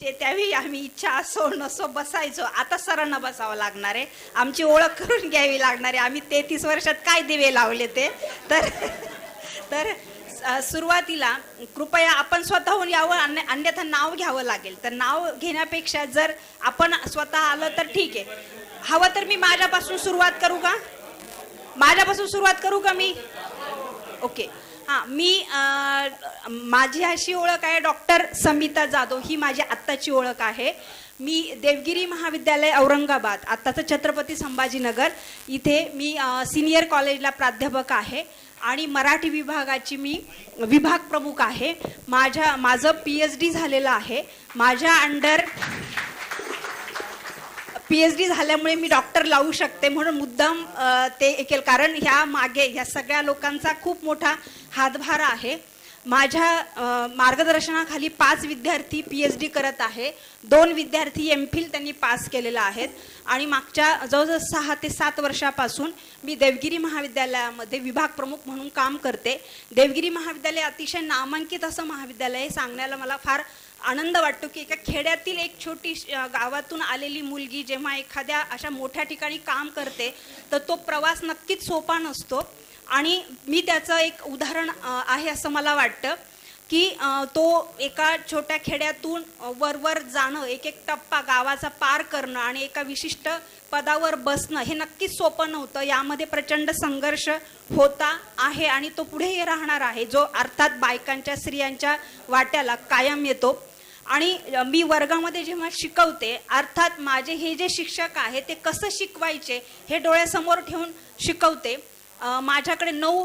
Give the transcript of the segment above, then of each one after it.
ते त्यावेळी आम्ही इच्छा असो नसो बसायचो. आता सरांना बसावं लागणार आहे. आमची ओळख करून घ्यावी लागणार आहे. आम्ही तेहतीस वर्षात काय दिवे लावले ते? तर तर सुरुवातीला कृपया आपण स्वतःहून यावं अन्य- अन्यथा नाव घ्यावं लागेल. तर नाव घेण्यापेक्षा जर आपण स्वतः आलं तर ठीक आहे. हवं तर मी माझ्यापासून सुरुवात करू का? माझ्यापासून सुरुवात करू का मी? ओके. हां मी माझी अशी ओळख आहे डॉक्टर समिता जाधव ही माझी आत्ताची ओळख आहे. मी देवगिरी महाविद्यालय औरंगाबाद आत्ताचं छत्रपती संभाजीनगर इथे मी सिनियर कॉलेजला प्राध्यापक आहे आणि मराठी विभागाची मी विभाग प्रमुख आहे. माझ्या माझं पी एच डी झालेलं आहे. माझ्या अंडर पी एच डी झाल्यामुळे मी डॉक्टर लावू शकते म्हणून मुद्दाम ते केलं कारण ह्या मागे ह्या सगळ्या लोकांचा खूप मोठा हातभार आहे. माझ्या मार्गदर्शनाखाली पाच विद्यार्थी पी एच डी करत आहे. दोन विद्यार्थी एम फिल त्यांनी पास केलेला आहेत. आणि मागच्या जवळजवळ सहा ते सात वर्षापासून मी देवगिरी महाविद्यालयामध्ये विभाग प्रमुख म्हणून काम करते. देवगिरी महाविद्यालय अतिशय नामांकित असं महाविद्यालय सांगण्याला मला फार आनंद वाटतो की एका खेड्यातील एक छोटी गावातून आलेली मुलगी जेव्हा एखाद्या अशा मोठ्या ठिकाणी काम करते तर तो प्रवास नक्कीच सोपा नसतो. आणि मी त्याचं एक उदाहरण आहे असं मला वाटतं की तो एका छोट्या खेड्यातून वरवर जाणं एक एक टप्पा गावाचा पार करणं आणि एका विशिष्ट पदावर बसणं हे नक्कीच सोपं नव्हतं. यामध्ये प्रचंड संघर्ष होता आहे आणि तो पुढेही राहणार आहे जो अर्थात बायकांच्या स्त्रियांच्या वाट्याला कायम येतो. आणि मी वर्गामध्ये जेव्हा शिकवते अर्थात माझे हे जे शिक्षक आहे ते कसं शिकवायचे हे डोळ्यासमोर ठेवून शिकवते. माझ्याकडे नऊ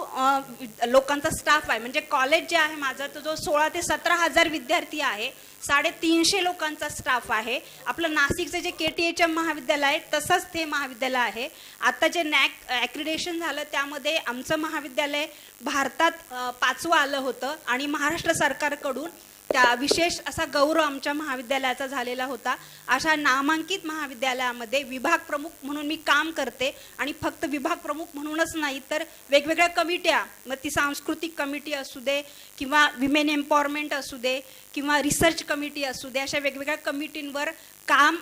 लोकांचा स्टाफ आहे. म्हणजे कॉलेज जे आहे माझं तो जो सोळा ते सतरा हजार विद्यार्थी आहे साडेतीनशे लोकांचा स्टाफ आहे. आपलं नाशिकचं जे के टी एच एम महाविद्यालय आहे तसंच ते महाविद्यालय आहे. आता जे नॅक ॲक्रिडेशन झालं त्यामध्ये आमचं महाविद्यालय भारतात पाचवं आलं होतं आणि महाराष्ट्र सरकारकडून त्या विशेष असा गौरव आमच्या महाविद्यालयाचा झालेला होता. अशा नामांकित महाविद्यालयामध्ये विभाग प्रमुख म्हणून मी काम करते आणि फक्त विभाग प्रमुख म्हणूनच नाही तर वेगवेगळ्या कमिट्या मग ती सांस्कृतिक कमिटी असू दे किंवा विमेन एम्पॉवरमेंट असू दे किंवा रिसर्च कमिटी असू दे अशा वेगवेगळ्या कमिटींवर काम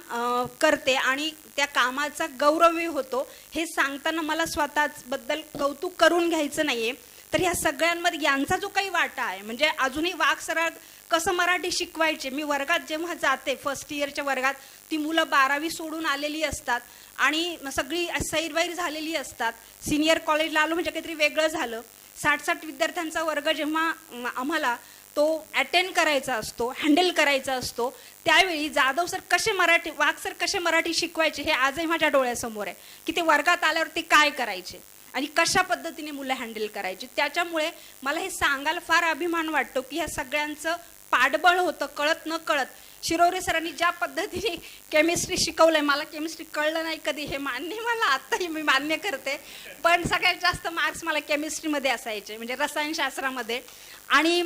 करते आणि त्या कामाचा गौरवही होतो. हे सांगताना मला स्वतःबद्दल कौतुक करून घ्यायचं नाहीये. तर ह्या सगळ्यांमध्ये यांचा जो काही वाटा आहे म्हणजे अजूनही वाघ सरळ कसं मराठी शिकवायचे? मी वर्गात जेव्हा जाते फर्स्ट इयरच्या वर्गात ती मुलं बारावी सोडून आलेली असतात आणि सगळी सैरवैर झालेली असतात. सिनियर कॉलेजला आलो म्हणजे काहीतरी वेगळं झालं. साठ साठ विद्यार्थ्यांचा वर्ग जेव्हा आम्हाला तो अटेंड करायचा असतो हँडल करायचा असतो त्यावेळी जाधव सर कसे मराठी वाघ सर कसे मराठी शिकवायचे हे आजही माझ्या डोळ्यासमोर आहे. की ते वर्गात आल्यावर ते काय करायचे आणि कशा पद्धतीने मुलं हँडल करायची? त्याच्यामुळे मला हे सांगायला फार अभिमान वाटतो की ह्या सगळ्यांचं पाठबळ होतं कळत न कळत. शिरोरे सरांनी ज्या पद्धतीने केमिस्ट्री शिकवलंय मला केमिस्ट्री कळलं नाही कधी हे मान्य मला आत्ताही मी मान्य करते. पण सगळ्यात जास्त मार्क्स मला केमिस्ट्रीमध्ये असायचे म्हणजे रसायनशास्त्रामध्ये. आणि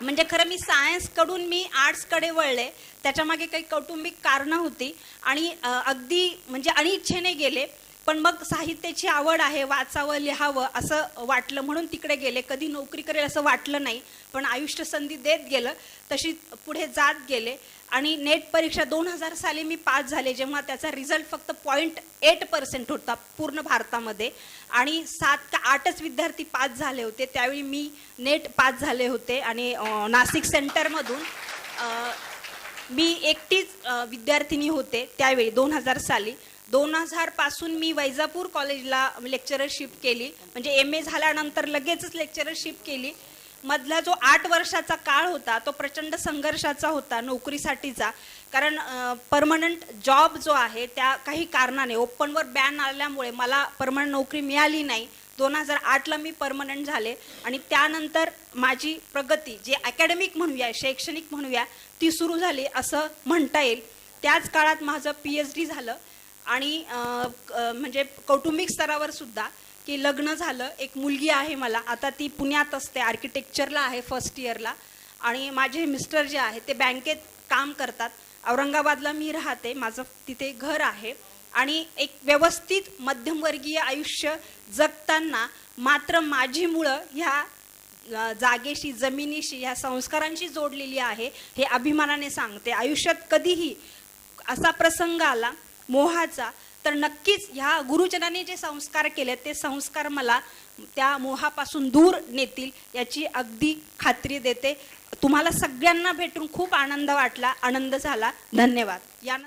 म्हणजे खरं मी सायन्सकडून मी आर्ट्सकडे वळले त्याच्यामागे काही कौटुंबिक कारणं होती. आणि अगदी म्हणजे अनिच्छेने गेले. पण मग साहित्याची आवड आहे वाचावं लिहावं असं वाटलं म्हणून तिकडे गेले. कधी नोकरी करेल असं वाटलं नाही पण आयुष्य संधी देत गेलं तशी पुढे जात गेले. आणि नेट परीक्षा दोन हजार साली मी पास झाले जेव्हा त्याचा रिझल्ट फक्त पॉईंट एट पर्सेंट होता पूर्ण भारतामध्ये. आणि सात का आठच विद्यार्थी पास झाले होते त्यावेळी मी नेट पास झाले होते. आणि नाशिक सेंटरमधून मी एकटीच विद्यार्थिनी होते त्यावेळी दोन हजार साली. दोन हजारपासून मी वैजापूर कॉलेजला लेक्चरशिप केली. म्हणजे एम ए झाल्यानंतर लगेचच लेक्चरशिप केली. मधला जो आठ वर्षाचा काळ होता तो प्रचंड संघर्षाचा होता नोकरीसाठीचा. कारण परमनंट जॉब जो आहे त्या काही कारणाने ओपनवर बॅन आल्यामुळे मला परमनंट नोकरी मिळाली नाही. दोन हजार आठला मी परमनंट झाले. आणि त्यानंतर माझी प्रगती जी अकॅडमिक म्हणूया शैक्षणिक म्हणूया ती सुरू झाली असं म्हणता येईल. त्याच काळात माझं पी एच डी झालं. आणि क- म्हणजे कौटुंबिक स्तरावर सुद्धा की लग्न झालं एक मुलगी आहे मला आता ती पुण्यात असते आर्किटेक्चरला आहे फर्स्ट इयरला. आणि माझे मिस्टर जे आहे ते बँकेत काम करतात. औरंगाबादला मी राहते माझं तिथे घर आहे. आणि एक व्यवस्थित मध्यमवर्गीय आयुष्य जगताना मात्र माझी मुळं ह्या जागेशी जमिनीशी ह्या संस्कारांशी जोडलेली आहे हे अभिमानाने सांगते. आयुष्यात कधीही असा प्रसंग आला मोहाचा तर नक्कीच ह्या गुरुजनांनी जे संस्कार केले ते संस्कार मला त्या मोहापासून दूर नेतील याची अगदी खात्री देते. तुम्हाला सगळ्यांना भेटून खूप आनंद वाटला आनंद झाला. धन्यवाद. या